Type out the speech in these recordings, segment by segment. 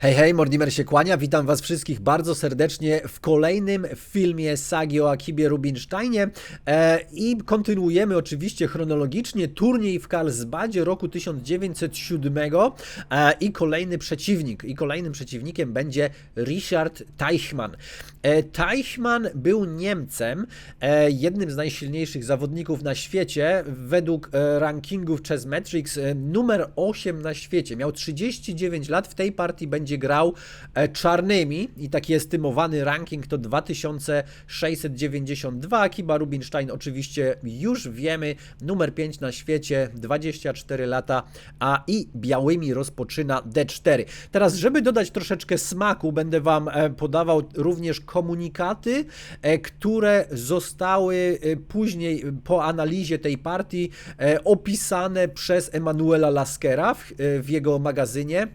Hej, hej, Mortimer się kłania, witam was wszystkich bardzo serdecznie w kolejnym filmie sagi o Akibie Rubinsteinie e, i kontynuujemy oczywiście chronologicznie turniej w Karlsbadzie roku 1907 e, i kolejny przeciwnik, i kolejnym przeciwnikiem będzie Richard Teichmann. E, Teichmann był Niemcem, e, jednym z najsilniejszych zawodników na świecie, według e, rankingów Chessmetrics e, numer 8 na świecie, miał 39 lat, w tej partii będzie grał e, czarnymi i taki estymowany ranking to 2692. Akiba Rubinstein oczywiście już wiemy, numer 5 na świecie, 24 lata, a i białymi rozpoczyna D4. Teraz, żeby dodać troszeczkę smaku, będę Wam e, podawał również komunikaty, e, które zostały później po analizie tej partii opisane przez Emanuela Laskera w, w jego magazynie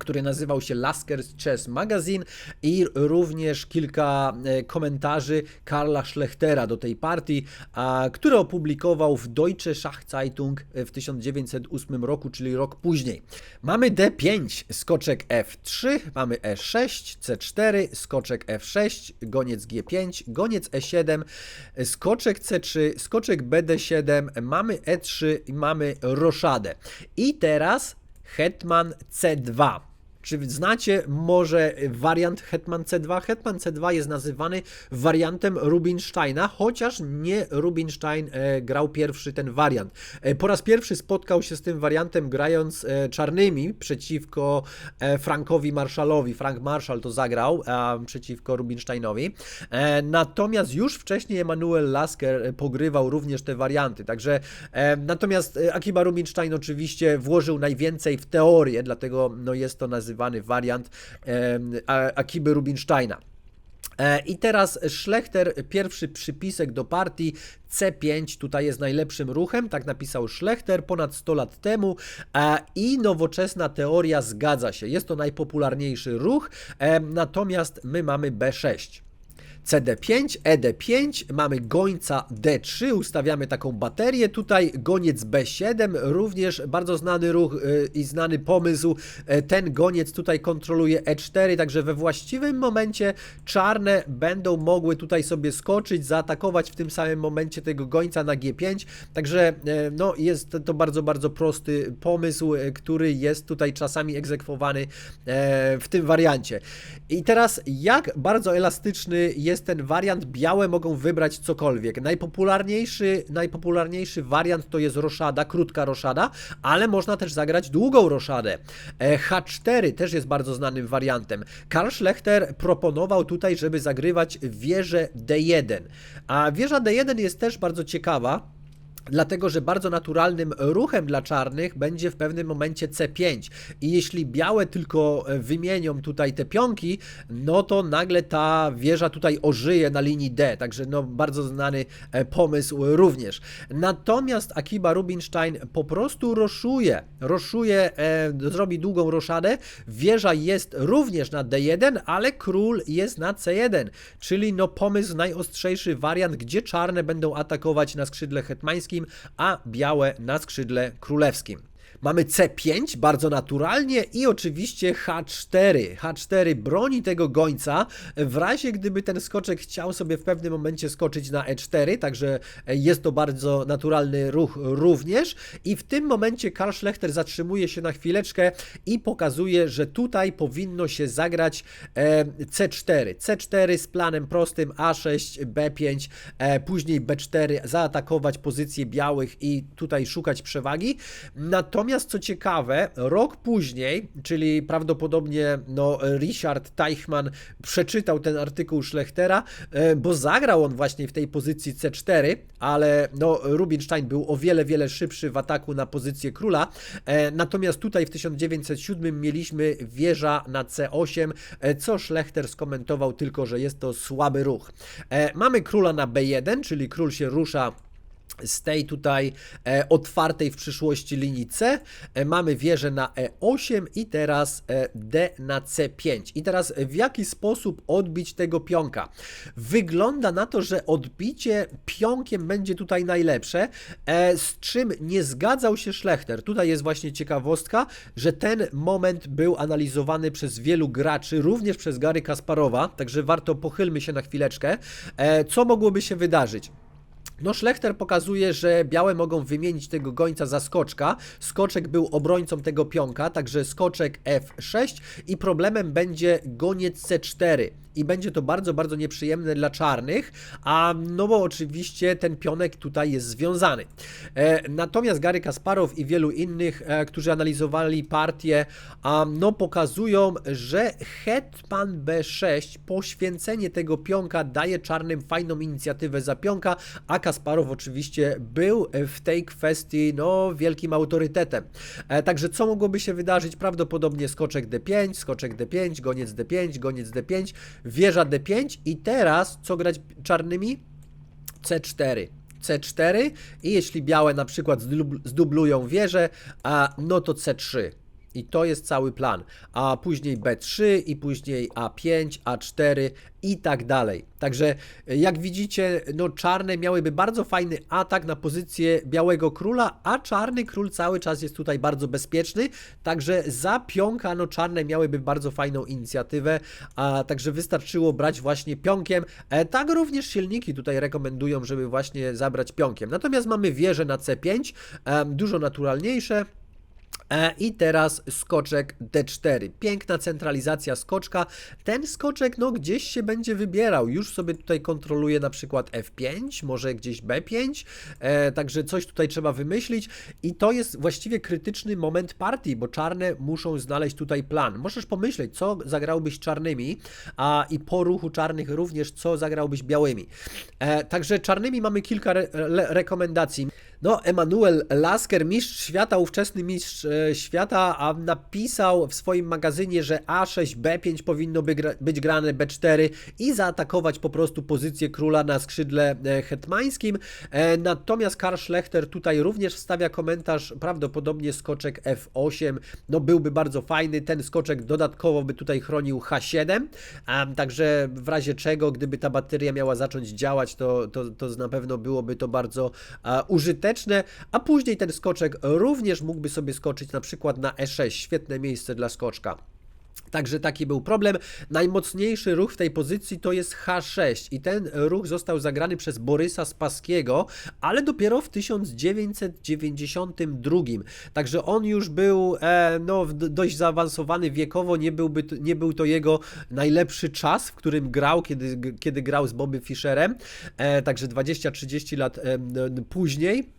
który nazywał się Laskers Chess Magazine i również kilka e, komentarzy Karla Schlechtera do tej partii, a, które opublikował w Deutsche Schachzeitung w 1908 roku, czyli rok później. Mamy D5, skoczek F3, mamy E6, C4, skoczek F6, goniec G5, goniec E7, skoczek C3, skoczek BD7, mamy E3 i mamy roszadę. I teraz Hetman C2. Czy znacie może wariant Hetman C2? Hetman C2 jest nazywany wariantem Rubinsteina, chociaż nie Rubinstein e, grał pierwszy ten wariant. E, po raz pierwszy spotkał się z tym wariantem grając e, czarnymi przeciwko e, Frankowi Marshallowi. Frank Marshall to zagrał e, przeciwko Rubinsteinowi. E, natomiast już wcześniej Emanuel Lasker e, pogrywał również te warianty. Także e, natomiast e, Akiba Rubinstein oczywiście włożył najwięcej w teorię, dlatego no, jest to nazywany wariant Akiby Rubinsteina. E, I teraz Schlechter, pierwszy przypisek do partii C5 tutaj jest najlepszym ruchem, tak napisał Schlechter ponad 100 lat temu e, i nowoczesna teoria zgadza się, jest to najpopularniejszy ruch, natomiast my mamy B6. CD5, ED5, mamy gońca D3, ustawiamy taką baterię, tutaj goniec B7, również bardzo znany ruch y, i znany pomysł, E, ten goniec tutaj kontroluje E4, także we właściwym momencie czarne będą mogły tutaj sobie skoczyć, zaatakować w tym samym momencie tego gońca na G5, także e, no jest to bardzo, bardzo prosty pomysł, który jest tutaj czasami egzekwowany e, w tym wariancie. I teraz jak bardzo elastyczny jest ten wariant, białe mogą wybrać cokolwiek. Najpopularniejszy, najpopularniejszy wariant to jest roszada, krótka roszada, ale można też zagrać długą roszadę. E, H4 też jest bardzo znanym wariantem. Karl Schlechter proponował tutaj, żeby zagrywać wieżę D1. A wieża D1 jest też bardzo ciekawa. Dlatego, że bardzo naturalnym ruchem dla czarnych będzie w pewnym momencie C5. I jeśli białe tylko e, wymienią tutaj te pionki, no to nagle ta wieża tutaj ożyje na linii D. Także no bardzo znany e, pomysł również. Natomiast Akiba Rubinstein po prostu roszuje. Roszuje, e, zrobi długą roszadę. Wieża jest również na D1, ale król jest na C1. Czyli no pomysł najostrzejszy wariant, gdzie czarne będą atakować na skrzydle hetmańskim, a białe na skrzydle królewskim. Mamy C5 bardzo naturalnie i oczywiście H4. H4 broni tego gońca w razie gdyby ten skoczek chciał sobie w pewnym momencie skoczyć na E4, także jest to bardzo naturalny ruch również i w tym momencie Karl Schlechter zatrzymuje się na chwileczkę i pokazuje, że tutaj powinno się zagrać e, C4. C4 z planem prostym A6, B5, e, później B4, zaatakować pozycję białych i tutaj szukać przewagi. Natomiast co ciekawe, rok później, czyli prawdopodobnie no, Richard Teichmann przeczytał ten artykuł Schlechtera, e, bo zagrał on właśnie w tej pozycji C4, ale no, Rubinstein był o wiele, wiele szybszy w ataku na pozycję króla. E, Natomiast tutaj w 1907 mieliśmy wieża na C8, e, co Schlechter skomentował tylko, że jest to słaby ruch. Mamy króla na B1, czyli król się rusza z tej tutaj e, otwartej w przyszłości linii C e, mamy wieżę na E8 i teraz e, D na C5. I teraz e, w jaki sposób odbić tego pionka? Wygląda na to, że odbicie pionkiem będzie tutaj najlepsze, e, z czym nie zgadzał się Schlechter. Tutaj jest właśnie ciekawostka, że ten moment był analizowany przez wielu graczy, również przez Gary Kasparowa, także warto pochylmy się na chwileczkę. E, co mogłoby się wydarzyć? No, Schlechter pokazuje, że białe mogą wymienić tego gońca za skoczka. Skoczek był obrońcą tego pionka, także skoczek F6 i problemem będzie goniec C4. I będzie to bardzo, bardzo nieprzyjemne dla czarnych, a no bo oczywiście ten pionek tutaj jest związany. E, natomiast Gary Kasparow i wielu innych, e, którzy analizowali partię, a, no pokazują, że hetman B6, poświęcenie tego pionka daje czarnym fajną inicjatywę za pionka, a Kasparow oczywiście był w tej kwestii no, wielkim autorytetem. E, także co mogłoby się wydarzyć? Prawdopodobnie skoczek D5, skoczek D5, goniec D5, goniec D5, wieża D5 i teraz co grać czarnymi? C4. C4 i jeśli białe na przykład zdubl- zdublują wieżę, a, no to C3. I to jest cały plan. A później B3 i później A5, A4 i tak dalej. Także e, jak widzicie, no czarne miałyby bardzo fajny atak na pozycję białego króla, a czarny król cały czas jest tutaj bardzo bezpieczny. Także za pionka, no czarne miałyby bardzo fajną inicjatywę, a także wystarczyło brać właśnie pionkiem. E, tak również silniki tutaj rekomendują, żeby właśnie zabrać pionkiem. Natomiast mamy wieżę na C5, e, dużo naturalniejsze. E, I teraz skoczek D4. Piękna centralizacja skoczka. Ten skoczek no gdzieś się będzie wybierał. Już sobie tutaj kontroluje na przykład F5, może gdzieś B5. E, także coś tutaj trzeba wymyślić. I to jest właściwie krytyczny moment partii, bo czarne muszą znaleźć tutaj plan. Możesz pomyśleć, co zagrałbyś czarnymi, a i po ruchu czarnych również, co zagrałbyś białymi. E, także czarnymi mamy kilka re re rekomendacji. No, Emanuel Lasker, mistrz świata, ówczesny mistrz e, świata, napisał w swoim magazynie, że A6, B5 powinno być grane B4 i zaatakować po prostu pozycję króla na skrzydle e, hetmańskim. E, natomiast Karl Schlechter tutaj również wstawia komentarz, prawdopodobnie skoczek F8, no byłby bardzo fajny, ten skoczek dodatkowo by tutaj chronił H7, a, także w razie czego, gdyby ta bateria miała zacząć działać, to, to, to na pewno byłoby to bardzo a, a później ten skoczek również mógłby sobie skoczyć na przykład na E6, świetne miejsce dla skoczka. Także taki był problem. Najmocniejszy ruch w tej pozycji to jest H6 i ten ruch został zagrany przez Borysa Spaskiego, ale dopiero w 1992. Także on już był e, no, dość zaawansowany wiekowo, nie, byłby, nie był to jego najlepszy czas, w którym grał, kiedy, kiedy grał z Bobby Fischerem. E, także 20-30 lat e, później.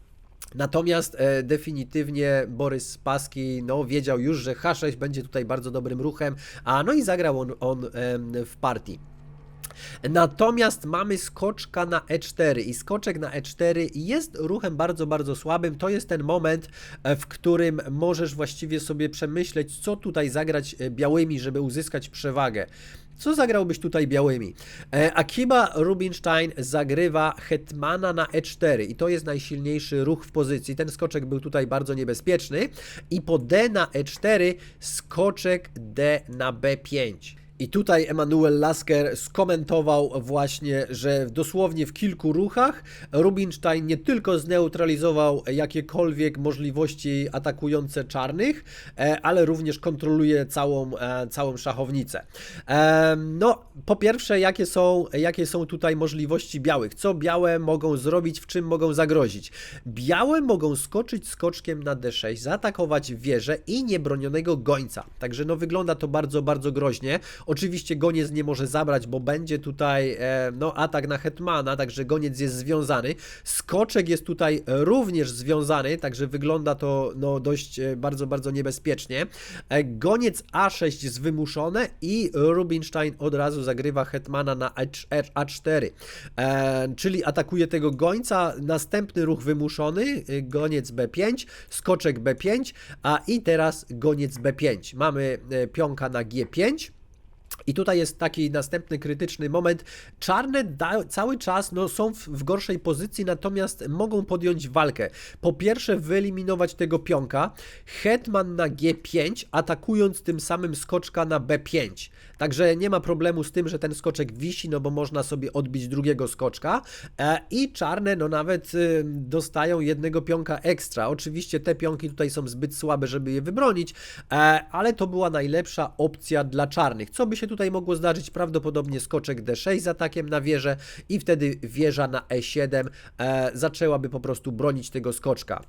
Natomiast e, definitywnie Borys Spaski no, wiedział już, że H6 będzie tutaj bardzo dobrym ruchem, a no i zagrał on, on em, w partii. Natomiast mamy skoczka na E4 i skoczek na E4 jest ruchem bardzo, bardzo słabym. To jest ten moment, e, w którym możesz właściwie sobie przemyśleć, co tutaj zagrać e, białymi, żeby uzyskać przewagę. Co zagrałbyś tutaj białymi? E, Akiba Rubinstein zagrywa hetmana na E4 i to jest najsilniejszy ruch w pozycji. Ten skoczek był tutaj bardzo niebezpieczny i po D na E4 skoczek D na B5. I tutaj Emanuel Lasker skomentował właśnie, że dosłownie w kilku ruchach Rubinstein nie tylko zneutralizował jakiekolwiek możliwości atakujące czarnych, e, ale również kontroluje całą, e, całą szachownicę. E, No, po pierwsze, jakie są, jakie są tutaj możliwości białych? Co białe mogą zrobić, w czym mogą zagrozić? Białe mogą skoczyć skoczkiem na D6, zaatakować wieżę i niebronionego gońca. Także no wygląda to bardzo, bardzo groźnie. Oczywiście goniec nie może zabrać, bo będzie tutaj e, no, atak na hetmana, także goniec jest związany. Skoczek jest tutaj również związany, także wygląda to no, dość e, bardzo, bardzo niebezpiecznie. E, Goniec A6 jest wymuszone i Rubinstein od razu zagrywa hetmana na H- A4, e, czyli atakuje tego gońca. Następny ruch wymuszony, goniec B5, skoczek B5, a i teraz goniec B5. Mamy pionka na G5. I tutaj jest taki następny krytyczny moment. Czarne da, cały czas no, są w, w gorszej pozycji, natomiast mogą podjąć walkę. Po pierwsze, wyeliminować tego pionka. Hetman na G5, atakując tym samym skoczka na B5. Także nie ma problemu z tym, że ten skoczek wisi, no bo można sobie odbić drugiego skoczka. E, I czarne, no nawet y, dostają jednego pionka ekstra. Oczywiście te pionki tutaj są zbyt słabe, żeby je wybronić, e, ale to była najlepsza opcja dla czarnych. Co by się tutaj mogło zdarzyć? Prawdopodobnie skoczek D6 z atakiem na wieżę i wtedy wieża na E7 e, zaczęłaby po prostu bronić tego skoczka.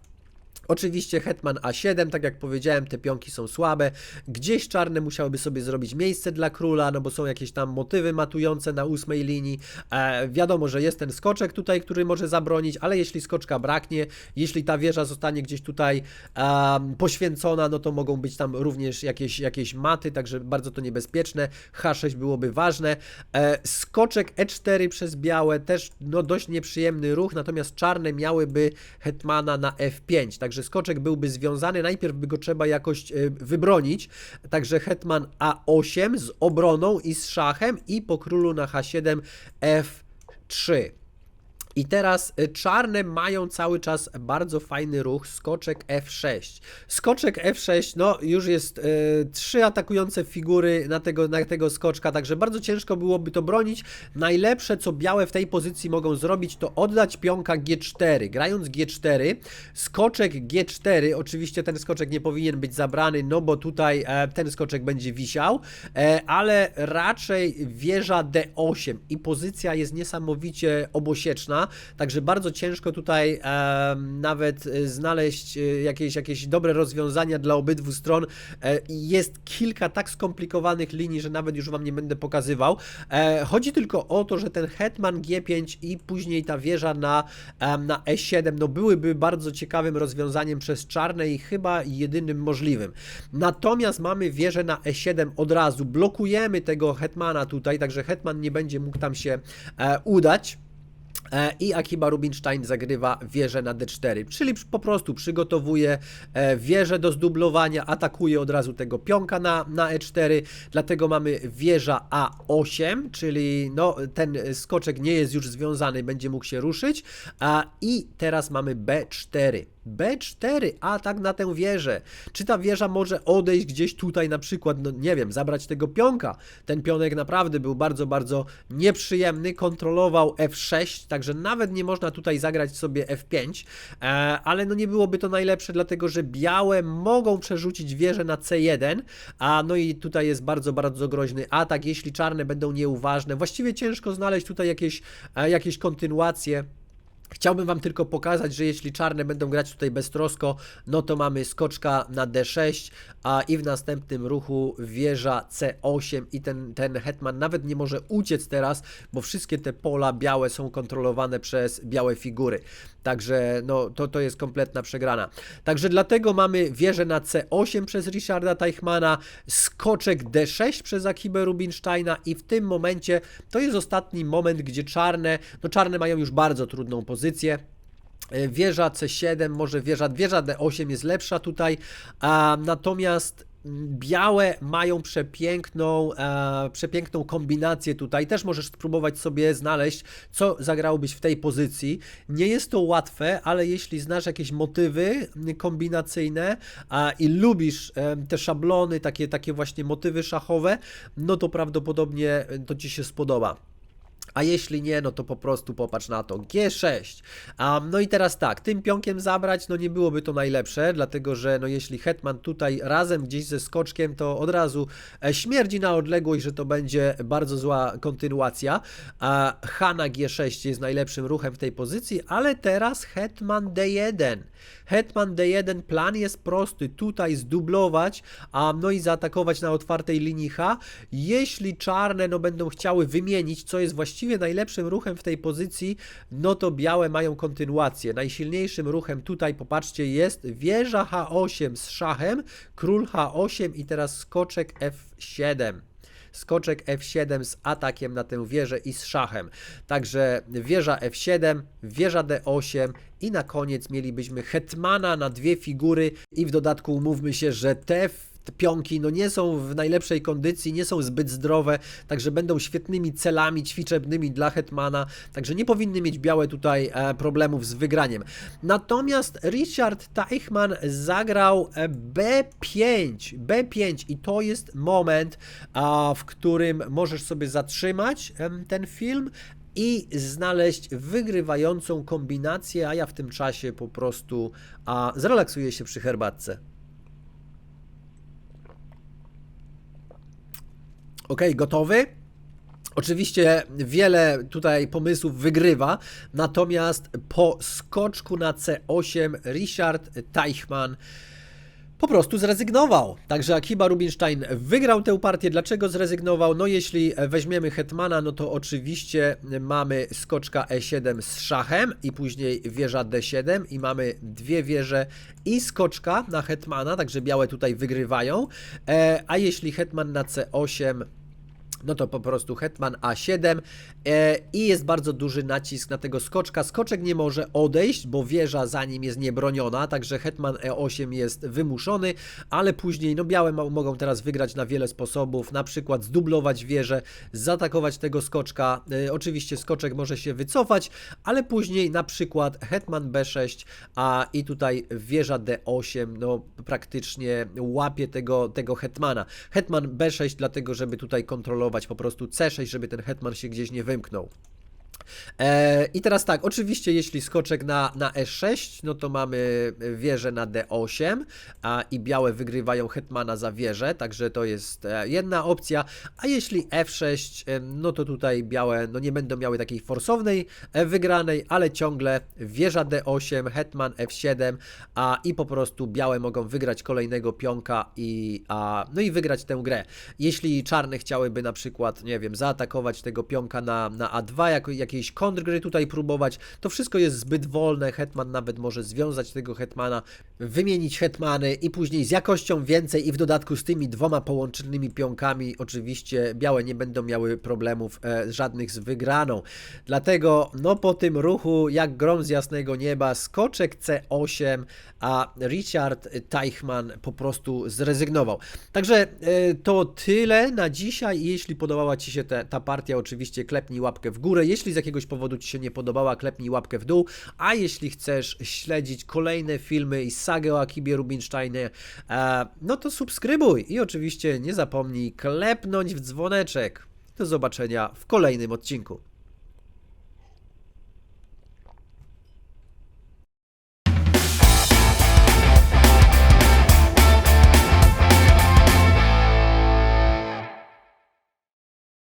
Oczywiście hetman A7, tak jak powiedziałem, te pionki są słabe. Gdzieś czarne musiałyby sobie zrobić miejsce dla króla, no bo są jakieś tam motywy matujące na ósmej linii. E, wiadomo, że jest ten skoczek tutaj, który może zabronić, ale jeśli skoczka braknie, jeśli ta wieża zostanie gdzieś tutaj e, poświęcona, no to mogą być tam również jakieś, jakieś maty, także bardzo to niebezpieczne. H6 byłoby ważne. E, skoczek E4 przez białe też no dość nieprzyjemny ruch, natomiast czarne miałyby hetmana na F5, także skoczek byłby związany, najpierw by go trzeba jakoś e, wybronić, także hetman A8 z obroną i z szachem i po królu na H7 F3. I teraz y, czarne mają cały czas bardzo fajny ruch, skoczek F6. Skoczek F6, no już jest y, trzy atakujące figury na tego, na tego skoczka, także bardzo ciężko byłoby to bronić. Najlepsze, co białe w tej pozycji mogą zrobić, to oddać pionka G4. Grając G4, skoczek G4, oczywiście ten skoczek nie powinien być zabrany, no bo tutaj e, ten skoczek będzie wisiał, e, ale raczej wieża D8 i pozycja jest niesamowicie obosieczna, także bardzo ciężko tutaj e, nawet znaleźć e, jakieś, jakieś dobre rozwiązania dla obydwu stron. E, jest kilka tak skomplikowanych linii, że nawet już Wam nie będę pokazywał. E, chodzi tylko o to, że ten hetman G5 i później ta wieża na, e, na E7 no byłyby bardzo ciekawym rozwiązaniem przez czarne i chyba jedynym możliwym. Natomiast mamy wieżę na E7 od razu, blokujemy tego hetmana tutaj, także hetman nie będzie mógł tam się e, udać. E, I Akiba Rubinstein zagrywa wieżę na D4, czyli po prostu przygotowuje e, wieżę do zdublowania, atakuje od razu tego pionka na, na E4, dlatego mamy wieża A8, czyli no, ten skoczek nie jest już związany, będzie mógł się ruszyć. I teraz mamy B4. B4, atak na tę wieżę. Czy ta wieża może odejść gdzieś tutaj na przykład, no nie wiem, zabrać tego pionka? Ten pionek naprawdę był bardzo, bardzo nieprzyjemny, kontrolował F6, także nawet nie można tutaj zagrać sobie F5, e, ale no nie byłoby to najlepsze, dlatego że białe mogą przerzucić wieżę na C1, a no i tutaj jest bardzo, bardzo groźny atak, jeśli czarne będą nieuważne. Właściwie ciężko znaleźć tutaj jakieś, e, jakieś kontynuacje. Chciałbym Wam tylko pokazać, że jeśli czarne będą grać tutaj beztrosko, no to mamy skoczka na D6, a i w następnym ruchu wieża C8 i ten, ten hetman nawet nie może uciec teraz, bo wszystkie te pola białe są kontrolowane przez białe figury. Także no, to, to jest kompletna przegrana. Także dlatego mamy wieżę na C8 przez Richarda Teichmana, skoczek D6 przez Akibę Rubinsteina i w tym momencie to jest ostatni moment, gdzie czarne, no czarne mają już bardzo trudną pozycję. E, Wieża C7, może wieża, wieża D8 jest lepsza tutaj, a natomiast Białe mają przepiękną, e, przepiękną kombinację tutaj. Też możesz spróbować sobie znaleźć, co zagrałbyś w tej pozycji. Nie jest to łatwe, ale jeśli znasz jakieś motywy kombinacyjne a, i lubisz e, te szablony, takie, takie właśnie motywy szachowe, no to prawdopodobnie to ci się spodoba. A jeśli nie, no to po prostu popatrz na to. G6. Um, no i teraz tak, tym pionkiem zabrać, no nie byłoby to najlepsze, dlatego że no jeśli hetman tutaj razem gdzieś ze skoczkiem, to od razu e, śmierdzi na odległość, że to będzie bardzo zła kontynuacja. A H na G6 jest najlepszym ruchem w tej pozycji, ale teraz hetman D1. Hetman D1, plan jest prosty, tutaj zdublować, a no i zaatakować na otwartej linii H. Jeśli czarne no będą chciały wymienić, co jest właściwie najlepszym ruchem w tej pozycji, no to białe mają kontynuację. Najsilniejszym ruchem tutaj, popatrzcie, jest wieża H8 z szachem, król H8 i teraz skoczek F7 skoczek F7 z atakiem na tę wieżę i z szachem. Także wieża F7, wieża D8 i na koniec mielibyśmy hetmana na dwie figury i w dodatku umówmy się, że te te pionki no nie są w najlepszej kondycji, nie są zbyt zdrowe, także będą świetnymi celami ćwiczebnymi dla Hetmana, także nie powinny mieć białe tutaj e, problemów z wygraniem. Natomiast Richard Teichmann zagrał e, B5, B5 i to jest moment, w którym możesz sobie zatrzymać ten film i znaleźć wygrywającą kombinację, a ja w tym czasie po prostu a, zrelaksuję się przy herbatce. Ok, gotowy? Oczywiście wiele tutaj pomysłów wygrywa, natomiast po skoczku na C8 Richard Teichmann po prostu zrezygnował. Także Akiba Rubinstein wygrał tę partię. Dlaczego zrezygnował? No jeśli weźmiemy Hetmana, no to oczywiście mamy skoczka E7 z szachem i później wieża D7 i mamy dwie wieże i skoczka na Hetmana, także białe tutaj wygrywają. E, a jeśli Hetman na C8 no to po prostu hetman A7 e, i jest bardzo duży nacisk na tego skoczka. Skoczek nie może odejść, bo wieża za nim jest niebroniona, także hetman E8 jest wymuszony, ale później no białe mo- mogą teraz wygrać na wiele sposobów, na przykład zdublować wieżę, zaatakować tego skoczka. E, oczywiście skoczek może się wycofać, ale później na przykład hetman B6, a i tutaj wieża D8, no praktycznie łapie tego, tego hetmana. Hetman B6 dlatego, żeby tutaj kontrolować po prostu C6, żeby ten hetman się gdzieś nie wymknął. E, I teraz tak, oczywiście jeśli skoczek na, na E6, no to mamy wieżę na D8 a, i białe wygrywają hetmana za wieżę, także to jest e, jedna opcja, a jeśli F6, e, no to tutaj białe no nie będą miały takiej forsownej e, wygranej, ale ciągle wieża D8, hetman F7, a i po prostu białe mogą wygrać kolejnego pionka i, a, no i wygrać tę grę. Jeśli czarne chciałyby na przykład, nie wiem, zaatakować tego pionka na, na A2, jako jakiejś kontrgry tutaj próbować, to wszystko jest zbyt wolne, hetman nawet może związać tego hetmana, wymienić hetmany i później z jakością więcej i w dodatku z tymi dwoma połączonymi pionkami oczywiście białe nie będą miały problemów e, żadnych z wygraną. Dlatego no po tym ruchu jak grom z jasnego nieba skoczek C8, a Richard Teichmann po prostu zrezygnował. Także e, to tyle na dzisiaj. Jeśli podobała Ci się te, ta partia, oczywiście klepnij łapkę w górę. Jeśli z jakiegoś powodu Ci się nie podobała, klepnij łapkę w dół. A jeśli chcesz śledzić kolejne filmy i sagę o Akibie Rubinsteinie, e, no to subskrybuj i oczywiście nie zapomnij klepnąć w dzwoneczek. Do zobaczenia w kolejnym odcinku.